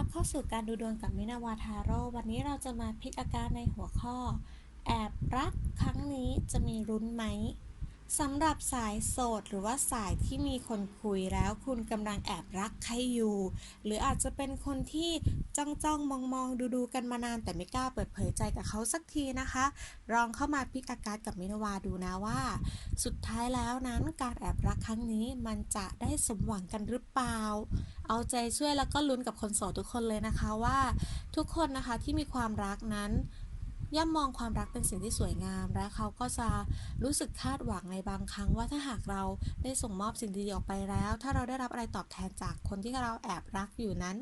รับเข้าสู่การดูดวงกับมินาวาทาโร่วันนี้เราจะมาพิจารณาในหัวข้อ แอบรักครั้งนี้จะมีรุ้นไหม สำหรับสายโสดหรือว่าสายที่มีคนคุยแล้วคุณกำลังแอบรักใครอยู่ หรืออาจจะเป็นคนที่จ้องจ้องมองมองดูดูกันมานานแต่ไม่กล้าเปิดเผยใจกับเขาสักทีนะคะ ลองเข้ามาพิกอาการกับมินวาดูนะว่า สุดท้ายแล้วนั้นการแอบรักครั้งนี้มันจะได้สมหวังกันหรือเปล่า เอาใจช่วยแล้วก็ลุ้นกับคนโสดทุกคนเลยนะคะว่า ทุกคนนะคะที่มีความรักนั้น ย่อมมองความรักเป็นสิ่งที่สวยงาม และเขาก็จะรู้สึกคาดหวังในบางครั้งว่าถ้าหากเราได้ส่งมอบสิ่งดีๆออกไปแล้ว ถ้าเราได้รับอะไรตอบแทนจากคนที่เราแอบรักอยู่นั้น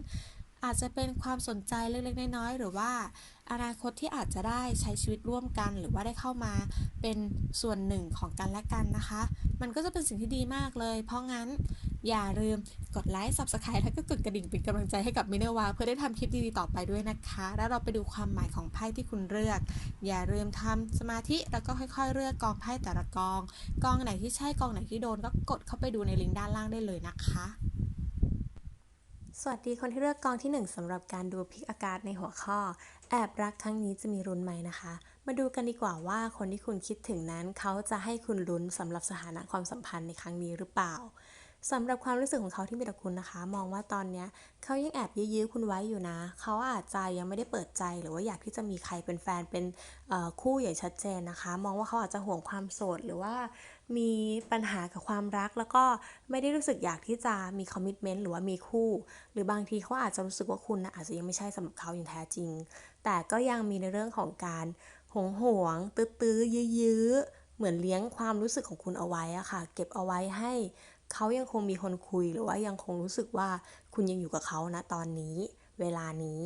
อาจจะเป็นความสนใจเล็กๆน้อยๆหรือว่าอนาคตที่อาจจะได้ใช้ชีวิตร่วมกัน หรือว่าได้เข้ามาเป็นส่วนหนึ่งของกันและกันนะคะ มันก็จะเป็นสิ่งที่ดีมากเลย เพราะงั้น อย่าลืมกดไลค์ subscribe แล้วก็กดกระดิ่งเป็นกำลังใจให้กับมิเนวาเพื่อได้ทำคลิปดีๆต่อไปด้วยนะคะ แล้วเราไปดูความหมายของไพ่ที่คุณเลือก อย่าลืมทำสมาธิแล้วก็ค่อยๆ เลือกกองไพ่แต่ละกอง กองไหนที่ใช่กองไหนที่โดนก็กดเข้าไปดูในลิงก์ด้านล่างได้เลยนะคะสวัสดีคนที่เลือกกองที่ 1สำหรับการดูพลิกอากาศในหัวข้อ แอบรักครั้งนี้จะมีรุนไหมนะคะ มาดูกันดีกว่าว่าคนที่คุณคิดถึงนั้น เขาจะให้คุณลุ้นสำหรับสถานะความสัมพันธ์ในครั้งนี้หรือเปล่า สำหรับความรู้สึกของเขาที่มีต่อคุณนะคะ มองว่าตอนเนี้ยเขายังแอบยื้อคุณไว้อยู่นะ เขาอาจจะยังไม่ได้เปิดใจ หรือว่าอยากที่จะมีใครเป็นแฟนเป็นคู่อย่างชัดเจนนะคะ มองว่าเขาอาจจะห่วงความโสดหรือว่ามีปัญหากับความรัก แล้วก็ไม่ได้รู้สึกอยากที่จะมีคอมมิชเมนต์หรือว่ามีคู่ หรือบางทีเขาอาจจะรู้สึกว่าคุณนะอาจจะยังไม่ใช่สำหรับเขาอย่างแท้จริง แต่ก็ยังมีในเรื่องของการหงหวง ตื้อๆยื้อๆเหมือนเลี้ยงความรู้สึกของคุณเอาไว้อะค่ะ เก็บเอาไว้ให้ เขายังคงมีคนคุยหรือว่ายังคงรู้สึกว่าคุณยังอยู่กับเขานะตอนนี้ เวลานี้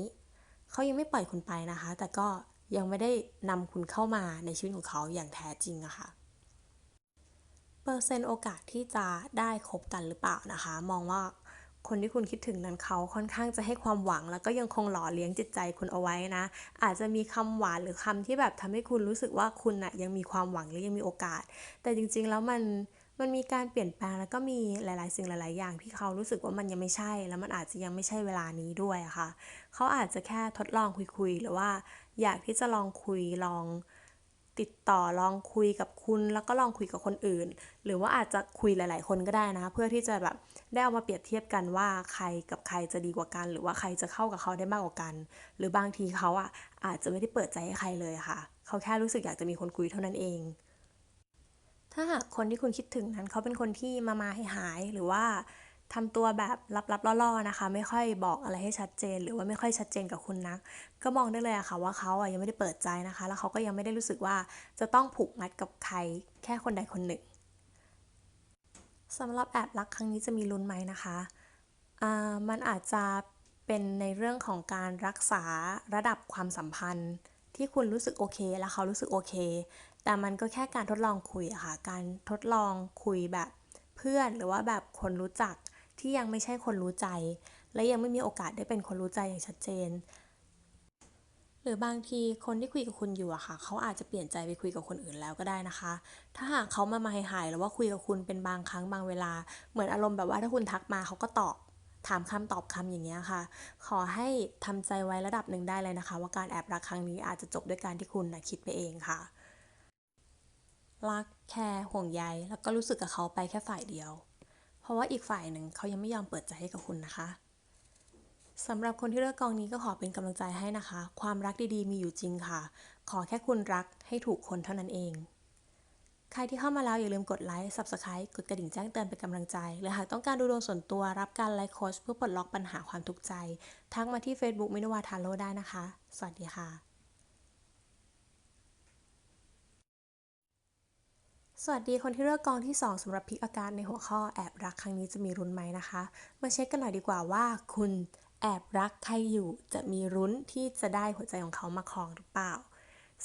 เขายังไม่ปล่อยคุณไปนะคะ แต่ก็ยังไม่ได้นำคุณเข้ามาในชีวิตของเขาอย่างแท้จริงอะค่ะเปอร์เซ็นต์โอกาสที่จะได้คบกันหรือเปล่านะคะ มองว่าคนที่คุณคิดถึงนั้นเขาค่อนข้างจะให้ความหวัง แล้วก็ยังคงหล่อเลี้ยงจิตใจคุณเอาไว้นะ อาจจะมีคำหวานหรือคำที่แบบทำให้คุณรู้สึกว่าคุณน่ะยังมีความหวังและยังมีโอกาส แต่จริงๆแล้วมัน มันมีการเปลี่ยนแปลงแล้วก็มีหลาย ๆ สิ่งหลาย ๆ อย่างที่เขารู้สึกว่ามันยังไม่ใช่ แล้วมันอาจจะยังไม่ใช่เวลานี้ด้วยะค่ะเขาอาจจะแค่ทดลองคุย ๆ หรือว่าอยากที่จะลองคุยลองติดต่อลองคุยกับคุณแล้วก็ลองคุยกับคนอื่น หรือว่าอาจจะคุยหลาย ๆ คนก็ได้นะ เพื่อที่จะแบบได้เอามาเปรียบเทียบกันว่าใครกับใครจะดีกว่ากัน หรือว่าใครจะเข้ากับเขาได้มากกว่ากัน หรือบางทีเขาอะอาจจะไม่ได้เปิดใจให้ใครเลยค่ะ เขาแค่รู้สึกอยากจะมีคนคุยเท่านั้นเอง ถ้าหากคนที่คุณคิดถึงนั้นเขาเป็นคนที่มามาให้หายหรือว่าทำตัวแบบลับๆล่อๆนะคะ ไม่ค่อยบอกอะไรให้ชัดเจน หรือว่าไม่ค่อยชัดเจนกับคุณนัก ก็มองได้เลยอะค่ะว่าเขาอะยังไม่ได้เปิดใจนะคะ แล้วเขาก็ยังไม่ได้รู้สึกว่าจะต้องผูกมัดกับใครแค่คนใดคนหนึ่งสำหรับแอบรักครั้งนี้จะมีลุ้นไหมนะคะอ่ามันอาจจะเป็นในเรื่องของการรักษาระดับความสัมพันธ์ ที่คุณรู้สึกโอเค และเขารู้สึกโอเค แต่มันก็แค่การทดลองคุยอะค่ะ การทดลองคุยแบบเพื่อนหรือว่าแบบคนรู้จักที่ยังไม่ใช่คนรู้ใจ และยังไม่มีโอกาสได้เป็นคนรู้ใจอย่างชัดเจน หรือบางทีคนที่คุยกับคุณอยู่อะค่ะ เขาอาจจะเปลี่ยนใจไปคุยกับคนอื่นแล้วก็ได้นะคะ ถ้าหากเขามามาหายๆหรือว่าคุยกับคุณเป็นบางครั้งบางเวลา เหมือนอารมณ์แบบว่าถ้าคุณทักมาเขาก็ตอบถามคำตอบคำอย่างเงี้ยค่ะ ขอให้ทำใจไว้ระดับหนึ่งได้เลยนะคะ ว่าการแอบรักครั้งนี้อาจจะจบด้วยการที่คุณนะคิดไปเองค่ะ รักแคร์ห่วงใยแล้วก็รู้สึกกับเขาไปแค่ฝ่ายเดียว เพราะว่าอีกฝ่ายหนึ่งเขายังไม่ยอมเปิดใจให้กับคุณนะคะสำหรับคนที่เลือกกองนี้ก็ขอเป็นกำลังใจให้นะคะ ความรักดีๆ มีอยู่จริงค่ะ ขอแค่คุณรักให้ถูกคนเท่านั้นเอง ใครที่เข้ามาแล้วอย่าลืมกดไลค์ Subscribe กดกระดิ่งแจ้งเตือนเป็นกำลังใจ หรือหากต้องการดูดวงส่วนตัวรับการไลฟ์โค้ชเพื่อปลดล็อกปัญหาความทุกข์ใจ ทักมาที่ Facebook มินวาทาโร่ได้นะคะ สวัสดีค่ะ สวัสดีคนที่เลือกกองที่ 2สำหรับพิกอาการในหัวข้อแอบรักครั้งนี้จะมีรุนไหมนะคะ มาเช็คกันหน่อยดีกว่าว่า คุณแอบรักใครอยู่จะมีรุนที่จะได้หัวใจของเขามาครองหรือเปล่า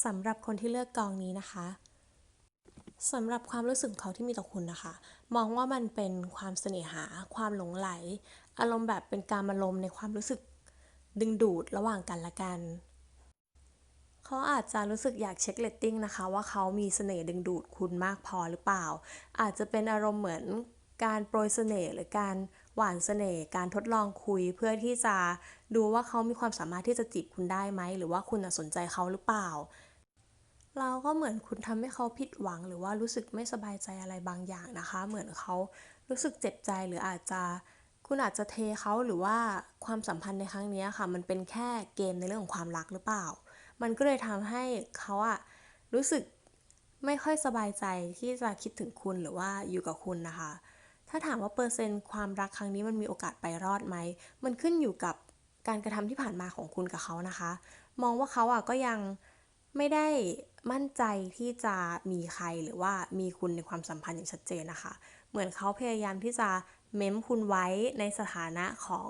สำหรับคนที่เลือกกองนี้นะคะสำหรับความรู้สึกของเขาที่มีต่อคุณนะคะ มองว่ามันเป็นความเสน่หา ความหลงไหล อารมณ์แบบเป็นการอารมณ์ในความรู้สึกดึงดูดระหว่างกันและกัน เขาอาจจะรู้สึกอยากเช็คเรตติ้งนะคะ ว่าเขามีเสน่ห์ดึงดูดคุณมากพอหรือเปล่า อาจจะเป็นอารมณ์เหมือนการโปรยเสน่ห์หรือการหวานเสน่ห์การทดลองคุยเพื่อที่จะดูว่าเขามีความสามารถที่จะจีบคุณได้ไหม หรือว่าคุณสนใจเขาหรือเปล่า เราก็เหมือนคุณทำให้เขาผิดหวัง หรือว่ารู้สึกไม่สบายใจอะไรบางอย่างนะคะ เหมือนเขารู้สึกเจ็บใจหรืออาจจะคุณอาจจะเทเขาหรือว่าความสัมพันธ์ในครั้งนี้ค่ะ มันเป็นแค่เกมในเรื่องของความรักหรือเปล่า มันก็เลยทำให้เขาอะรู้สึกไม่ค่อยสบายใจที่จะคิดถึงคุณหรือว่าอยู่กับคุณนะคะ ถ้าถามว่าเปอร์เซ็นต์ความรักครั้งนี้มันมีโอกาสไปรอดไหม มันขึ้นอยู่กับการกระทำที่ผ่านมาของคุณกับเขานะคะ มองว่าเขาอะก็ยังไม่ได้มั่นใจที่จะมีใครหรือว่ามีคุณในความสัมพันธ์อย่างชัดเจนนะคะ เหมือนเขาพยายามที่จะเม้มคุณไว้ในสถานะของ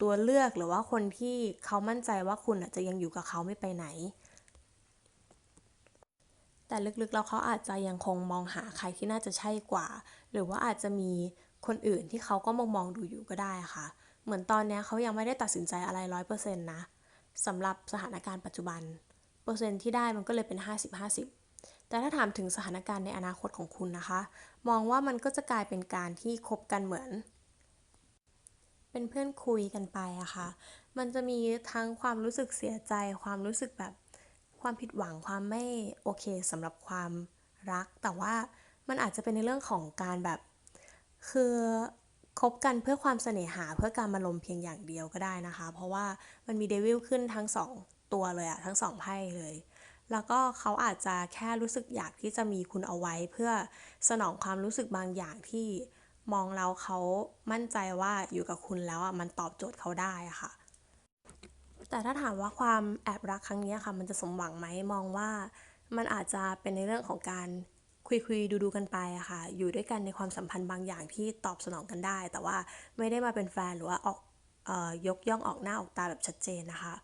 ตัวเลือกหรือว่าคนที่เขามั่นใจว่าคุณจะยังอยู่กับเขาไม่ไปไหน แต่ลึกๆแล้วเขาอาจจะยังคงมองหาใครที่น่าจะใช่กว่า หรือว่าอาจจะมีคนอื่นที่เขาก็มองมองดูอยู่ก็ได้ค่ะ เหมือนตอนนี้เขายังไม่ได้ตัดสินใจอะไรร้อยเปอร์เซ็นต์นะสำหรับสถานการณ์ปัจจุบัน เปอร์เซ็นต์ที่ได้มันก็เลยเป็น 50-50แต่ถ้าถามถึงสถานการณ์ในอนาคตของคุณนะคะ มองว่ามันก็จะกลายเป็นการที่คบกันเหมือน เป็นเพื่อนคุยกันไปอะค่ะ มันจะมีทั้งความรู้สึกเสียใจ ความรู้สึกแบบความผิดหวังความไม่โอเคสำหรับความรัก แต่ว่ามันอาจจะเป็นในเรื่องของการแบบ คือคบกันเพื่อความเสน่หาเพื่อการมาลมเพียงอย่างเดียวก็ได้นะคะ เพราะว่ามันมีเดวิลขึ้นทั้งสองตัวเลยอะทั้งสองไพ่เลย แล้วก็เขาอาจจะแค่รู้สึกอยากที่จะมีคุณเอาไว้ เพื่อสนองความรู้สึกบางอย่างที่ มองแล้วเขามั่นใจว่าอยู่กับคุณแล้วอะมันตอบโจทย์เขาได้อะค่ะ แต่ถ้าถามว่าความแอบรักครั้งนี้ค่ะ มันจะสมหวังไหมมองว่ามันอาจจะเป็นในเรื่องของการคุยคุยดูดูกันไปอะค่ะ อยู่ด้วยกันในความสัมพันธ์บางอย่างที่ตอบสนองกันได้ แต่ว่าไม่ได้มาเป็นแฟนหรือว่าออกเออยกย่องออกหน้าออกตาแบบชัดเจนนะคะ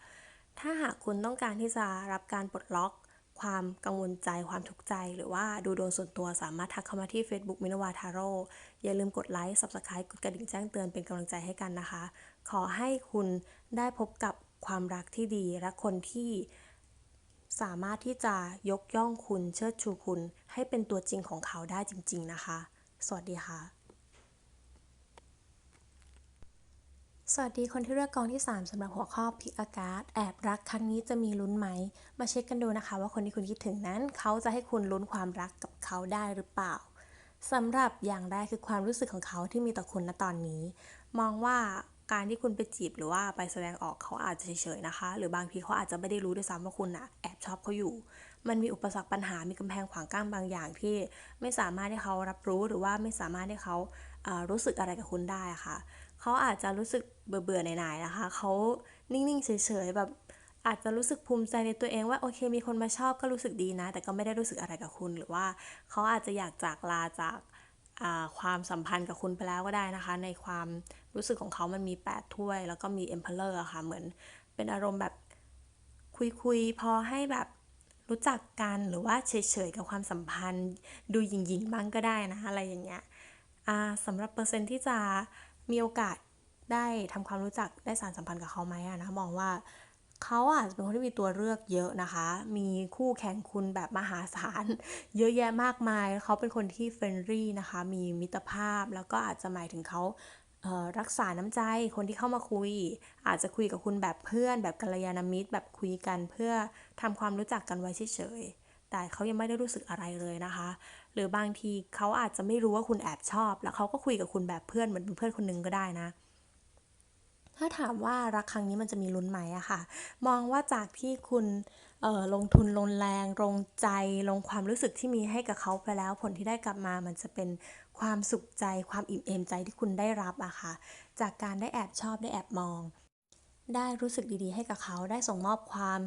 ถ้าหากคุณต้องการที่จะรับการปลดล็อก ความกังวลใจความทุกข์ใจ หรือว่าดูดวงส่วนตัวสามารถทักเข้ามาที่ Facebook มินวาทาโร่อย่าลืมกดไลค์ Subscribe กดกระดิ่งแจ้งเตือนเป็นกำลังใจให้กันนะคะ ขอให้คุณได้พบกับความรักที่ดีและคนที่สามารถที่จะยกย่องคุณเชิดชูคุณ ให้เป็นตัวจริงของเขาได้จริง ๆ นะคะ สวัสดีค่ะ สวัสดีคนที่เลือกกองที่ 3สำหรับหัวข้อพิกอากาศแอบรักครั้งนี้จะมีลุ้นไหม มาเช็คกันดูนะคะ ว่าคนที่คุณคิดถึงนั้น เขาจะให้คุณลุ้นความรักกับเขาได้หรือเปล่าสำหรับอย่างแรกคือความรู้สึกของเขาที่มีต่อคุณณตอนนี้ มองว่าการที่คุณไปจีบหรือว่าไปแสดงออกเขาอาจจะเฉยๆนะคะ หรือบางทีเขาอาจจะไม่ได้รู้ด้วยซ้ำว่าคุณน่ะแอบชอบเขาอยู่ มันมีอุปสรรคปัญหามีกำแพงขวางกั้นบางอย่างที่ไม่สามารถให้เขารับรู้หรือว่าไม่สามารถให้เขารู้สึกอะไรกับคุณได้ะค่ะ เขาอาจจะรู้สึกเบื่อๆหน่ายๆนะคะเขานิ่งๆเฉยๆแบบอาจจะรู้สึกภูมิใจในตัวเองว่าโอเคมีคนมาชอบก็รู้สึกดีนะ แต่ก็ไม่ได้รู้สึกอะไรกับคุณ หรือว่าเขาอาจจะอยากจากลาจากาความสัมพันธ์กับคุณไปแล้วก็ได้นะคะ ในความรู้สึกของเขามันมี 8 ถ้วย แล้วก็มี Emperor อะค่ะ เหมือนเป็นอารมณ์แบบคุยๆ พอให้แบบรู้จักกันหรือว่าเฉยๆ กับความสัมพันธ์ ดูหยิ่งๆ บ้างก็ได้นะ อะไรอย่างเงี้ยสำหรับเปอร์เซ็นต์ที่จะ มีโอกาสได้ทำความรู้จักได้สารสัมพันธ์กับเขาไหมอะนะมองว่าเขาอาจจะเป็นคนที่มีตัวเลือกเยอะนะคะ มีคู่แข่งคุณแบบมหาศาลเยอะแยะมากมาย เขาเป็นคนที่เฟรนลี่นะคะ มีมิตรภาพแล้วก็อาจจะหมายถึงเขารักษาน้ำใจคนที่เข้ามาคุย อาจจะคุยกับคุณแบบเพื่อน แบบกัลยาณมิตร แบบคุยกันเพื่อทำความรู้จักกันไว้เฉยๆแต่เขายังไม่ได้รู้สึกอะไรเลยนะคะ หรือบางทีเขาอาจจะไม่รู้ว่าคุณแอบชอบ แล้วเขาก็คุยกับคุณแบบเพื่อนเหมือนเป็นเพื่อนคนหนึงก็ได้นะ ถ้าถามว่ารักครั้งนี้มันจะมีลุ้นไหมอะค่ะ มองว่าจากที่คุณออลงทุนลงแรงลงใจลงความรู้สึกที่มีให้กับเขาไปแล้ว ผลที่ได้กลับมามันจะเป็นความสุขใจความอิ่มเอมใจที่คุณได้รับอะค่ะ จากการได้แอบชอบได้แอบมอง ได้รู้สึกดีๆ ให้กับเขาได้ส่งมอบความ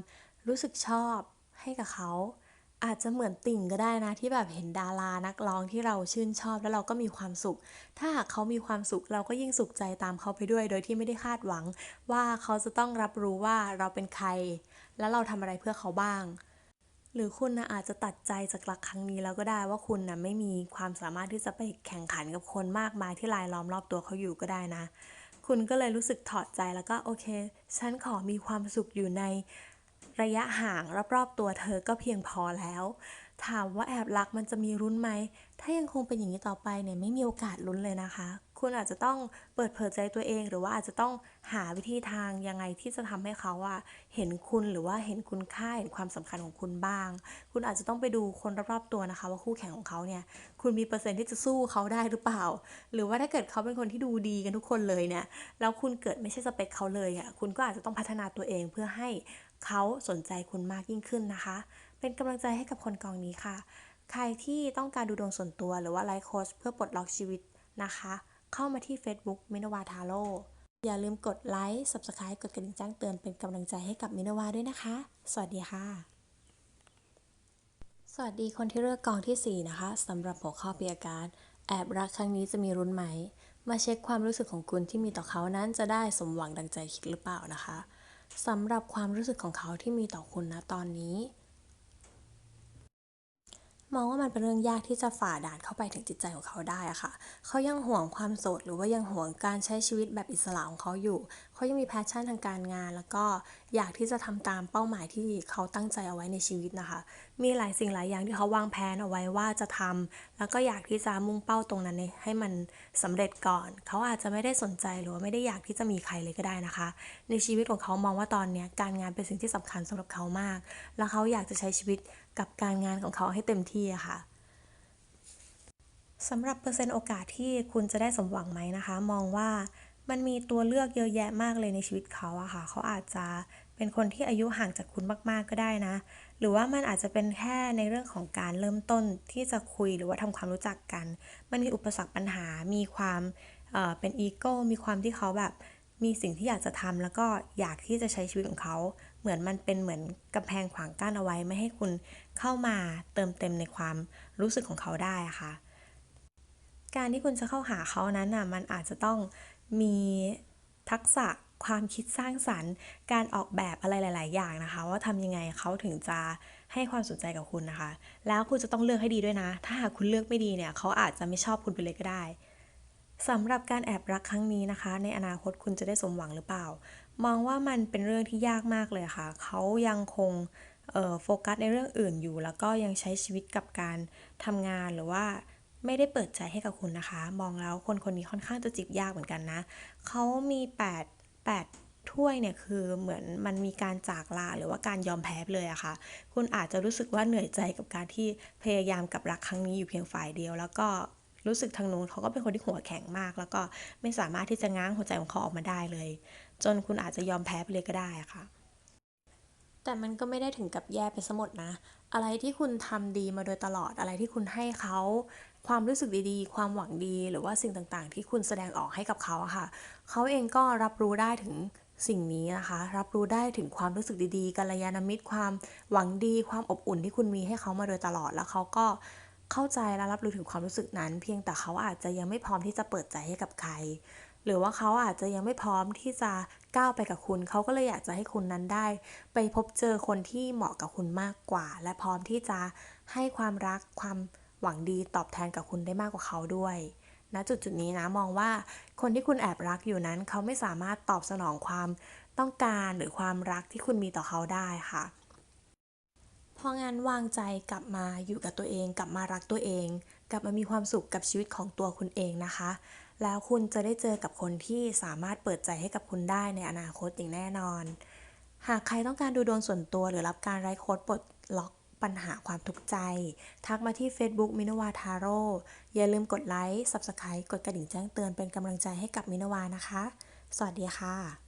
รู้สึกชอบให้กับเขา อาจจะเหมือนติ่งก็ได้นะ ที่แบบเห็นดารานักร้องที่เราชื่นชอบแล้วเราก็มีความสุข ถ้าหากเขามีความสุขเราก็ยิ่งสุขใจตามเขาไปด้วย โดยที่ไม่ได้คาดหวัง ว่าเขาจะต้องรับรู้ว่าเราเป็นใคร และเราทำอะไรเพื่อเขาบ้าง หรือคุณนะอาจจะตัดใจจากรักครั้งนี้แล้วก็ได้ว่าคุณนะไม่มีความสามารถที่จะไปแข่งขันกับคนมากมายที่รายล้อมรอบตัวเขาอยู่ก็ได้นะ คุณก็เลยรู้สึกถอดใจแล้วก็โอเค ฉันขอมีความสุขอยู่ใน ระยะห่างรอบๆตัวเธอก็เพียงพอแล้ว ถามว่าแอบรักมันจะมีรุ้นไหม ถ้ายังคงเป็นอย่างนี้ต่อไปเนี่ยไม่มีโอกาสลุ้นเลยนะคะ คุณอาจจะต้องเปิดเผยใจตัวเอง หรือว่าอาจจะต้องหาวิธีทางยังไงที่จะทำให้เขาอะเห็นคุณหรือว่าเห็นคุณค่าเห็นความสำคัญของคุณบ้าง คุณอาจจะต้องไปดูคนรอบๆตัวนะคะ ว่าคู่แข่งของเขาเนี่ย คุณมีเปอร์เซ็นต์ที่จะสู้เขาได้หรือเปล่า หรือว่าถ้าเกิดเขาเป็นคนที่ดูดีกันทุกคนเลยเนี่ย แล้วคุณเกิดไม่ใช่สเปคเขาเลยอะคุณก็อาจจะต้องพัฒนาตัวเองเพื่อให้ เขาสนใจคุณมากยิ่งขึ้นนะคะ เป็นกำลังใจให้กับคนกองนี้ค่ะ ใครที่ต้องการดูดวงส่วนตัวหรือว่าไลฟ์โค้ชเพื่อปลดล็อกชีวิตนะคะ เข้ามาที่ Facebook มินวาทาโร่อย่าลืมกดไลค์ Subscribe กดกระดิ่งแจ้งเตือนเป็นกำลังใจให้กับมินวาด้วยนะคะ สวัสดีค่ะ สวัสดีคนที่เลือกกองทีสี่4 นะคะสำหรับหัวข้อเปียการแอบรักครั้งนี้จะมีรุนไหม มาเช็คความรู้สึกของคุณที่มีต่อเขานั้นจะได้สมหวังดังใจคิดหรือเปล่านะคะ สำหรับความรู้สึกของเขาที่มีต่อคุณนะตอนนี้ มองว่ามันเป็นเรื่องยากที่จะฝ่าด่านเข้าไปถึงจิตใจของเขาได้อะค่ะ เขายังห่วงความโสดหรือว่ายังห่วงการใช้ชีวิตแบบอิสระของเขาอยู่ เขายังมีแพชชั่นทางการงาน แล้วก็อยากที่จะทำตามเป้าหมายที่เขาตั้งใจเอาไว้ในชีวิตนะคะ มีหลายสิ่งหลายอย่างที่เขาวางแผนเอาไว้ว่าจะทำแล้วก็อยากที่จะมุ่งเป้าตรงนั้นให้มันสำเร็จก่อน เขาอาจจะไม่ได้สนใจหรือว่าไม่ได้อยากที่จะมีใครเลยก็ได้นะคะ ในชีวิตของเขามองว่าตอนนี้การงานเป็นสิ่งที่สำคัญสำหรับเขามาก แล้วเขาอยากจะใช้ชีวิต กับการงานของเขาให้เต็มที่อะค่ะสำหรับเปอร์เซ็นต์โอกาสที่คุณจะได้สมหวังไหมนะคะ มองว่ามันมีตัวเลือกเยอะแยะมากเลยในชีวิตเขาอะค่ะ เขาอาจจะเป็นคนที่อายุห่างจากคุณมาก ๆ ก็ได้นะ หรือว่ามันอาจจะเป็นแค่ในเรื่องของการเริ่มต้นที่จะคุยหรือว่าทำความรู้จักกัน มันมีอุปสรรคปัญหา มีความเเป็นอีโก้ มีความที่เขาแบบ มีสิ่งที่อยากจะทำแล้วก็อยากที่จะใช้ชีวิตของเขา เหมือนมันเป็นเหมือนกำแพงขวางกั้นเอาไว้ไม่ให้คุณเข้ามาเติมเต็มในความรู้สึกของเขาได้อะค่ะ การที่คุณจะเข้าหาเขานั้นน่ะมันอาจจะต้องมีทักษะความคิดสร้างสรรค์ การออกแบบอะไรหลาย ๆ อย่างนะคะ ว่าทำยังไงเขาถึงจะให้ความสนใจกับคุณนะคะ แล้วคุณจะต้องเลือกให้ดีด้วยนะ ถ้าหากคุณเลือกไม่ดีเนี่ยเขาอาจจะไม่ชอบคุณไปเลยก็ได้สำหรับการแอบรักครั้งนี้นะคะ ในอนาคตคุณจะได้สมหวังหรือเปล่า มองว่ามันเป็นเรื่องที่ยากมากเลยค่ะ เขายังคงโฟกัสในเรื่องอื่นอยู่ แล้วก็ยังใช้ชีวิตกับการทำงานหรือว่าไม่ได้เปิดใจให้กับคุณนะคะ มองแล้วคนคนนี้ค่อนข้างจะจีบยากเหมือนกันนะ เขามี 8 8 ถ้วยเนี่ยคือเหมือนมันมีการจากลาหรือว่าการยอมแพ้เลยอะค่ะ คุณอาจจะรู้สึกว่าเหนื่อยใจกับการที่พยายามกับรักครั้งนี้อยู่เพียงฝ่ายเดียว แล้วก็รู้สึกทางนู้นเขาก็เป็นคนที่หัวแข็งมาก แล้วก็ไม่สามารถที่จะง้างหัวใจของเขาออกมาได้เลย จนคุณอาจจะยอมแพ้ไปเลยก็ได้ค่ะ แต่มันก็ไม่ได้ถึงกับแย่ไปซะหมดนะ อะไรที่คุณทำดีมาโดยตลอดอะไรที่คุณให้เขาความรู้สึกดีๆ ความหวังดี หรือว่าสิ่งต่างๆ ที่คุณแสดงออกให้กับเขาอะค่ะ เขาเองก็รับรู้ได้ถึงสิ่งนี้นะคะ รับรู้ได้ถึงความรู้สึกดีๆกัลยาณมิตร ความหวังดี ความอบอุ่นที่คุณมีให้เขามาโดยตลอด แล้วเขาก็เข้าใจและรับรู้ถึงความรู้สึกนั้น เพียงแต่เขาอาจจะยังไม่พร้อมที่จะเปิดใจให้กับใคร หรือว่าเขาอาจจะยังไม่พร้อมที่จะก้าวไปกับคุณ เขาก็เลยอยากจะให้คุณนั้นได้ ไปพบเจอคนที่เหมาะกับคุณมากกว่า และพร้อมที่จะให้ความรักความหวังดีตอบแทนกับคุณได้มากกว่าเขาด้วยณจุดจุดนี้นะมองว่าคนที่คุณแอบรักอยู่นั้น เขาไม่สามารถตอบสนองความต้องการหรือความรักที่คุณมีต่อเขาได้ค่ะพราะงั้นวางใจกลับมาอยู่กับตัวเอง กลับมารักตัวเอง กลับมามีความสุขกับชีวิตของตัวคุณเองนะคะ แล้วคุณจะได้เจอกับคนที่สามารถเปิดใจให้กับคุณได้ในอนาคตอย่างแน่นอน หากใครต้องการดูดวงส่วนตัวหรือรับการไร้โค้ดปลดล็อกปัญหาความทุกข์ใจ ทักมาที่ Facebook มินวาทาโร่อย่าลืมกดไลค์ Subscribe กดกระดิ่งแจ้งเตือนเป็นกำลังใจให้กับมินวานะคะ สวัสดีค่ะ